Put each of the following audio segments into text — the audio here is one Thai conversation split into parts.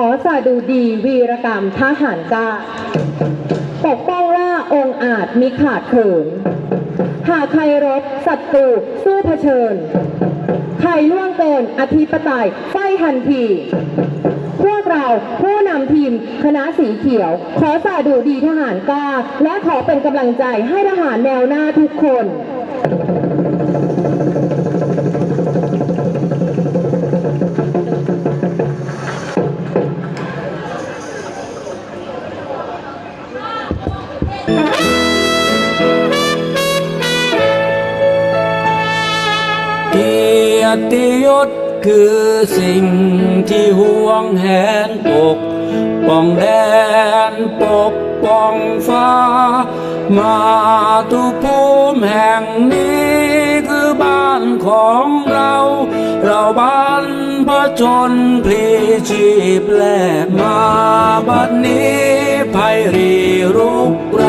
ขอสาดูดีวีรกรรมทหารกล้าปกป้องล่าองอาจมิขาดเขิน หากใครรบศัตรูสู้เผชิญ ใครล่วงเกินอธิปไตยไฟทันที พวกเราผู้นำทีมคณะสีเขียว ขอสาดูดีทหารกล้า และขอเป็นกำลังใจให้ทหารแนวหน้าทุกคน ติยศคือสิ่งที่ห่วงแหนปกป้องแดนปกป้องฟ้า มาทุกภูมิแห่งนี้คือบ้านของเรา เราบ้านพระชนพลีชีพแลกมาบัดนี้ภัยรีรุกร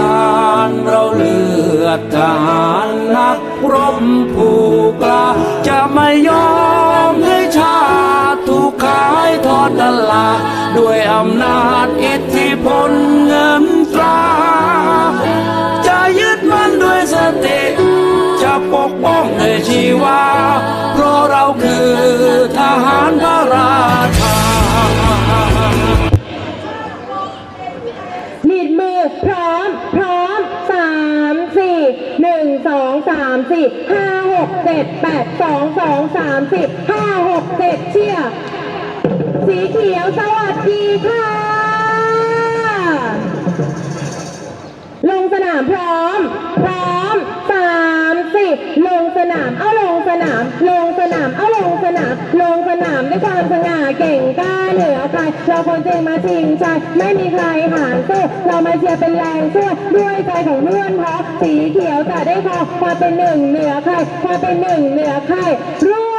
านเราเลือดทหารนักรบผู้กล้า ยอมให้ชาติถูกขายทอดตลาดด้วยอำนาจอิทธิพลเงินตรา จะยึดมันด้วยสติ จะปกป้องด้วยชีวา เพราะเราคือทหารพระราชามีดมือพร้อม พร้อมสาม หนึ่งสองสามสี่ห้าหกเจ็ดแปดสองสองสามสี่ห้าหกเจ็ดเชียร์สีเขียวสวัสดีค่ะ ลงสนามพร้อม พร้อมสามสี่ลงาม เอาลงสนาม ลงสนาม เอาลงสนาม ลงสนามด้วยความสง่าเก่งกล้าเหนือใครเราคนจริงมาชิงชัยไม่มีใครห่างสู้เรามาเชียร์เป็นแรงช่วยด้วยใจของเพื่อนเพราะสีเขียวจะได้พอความเป็นหนึ่งเหนือใครความเป็นหนึ่งเหนือใครรั่ว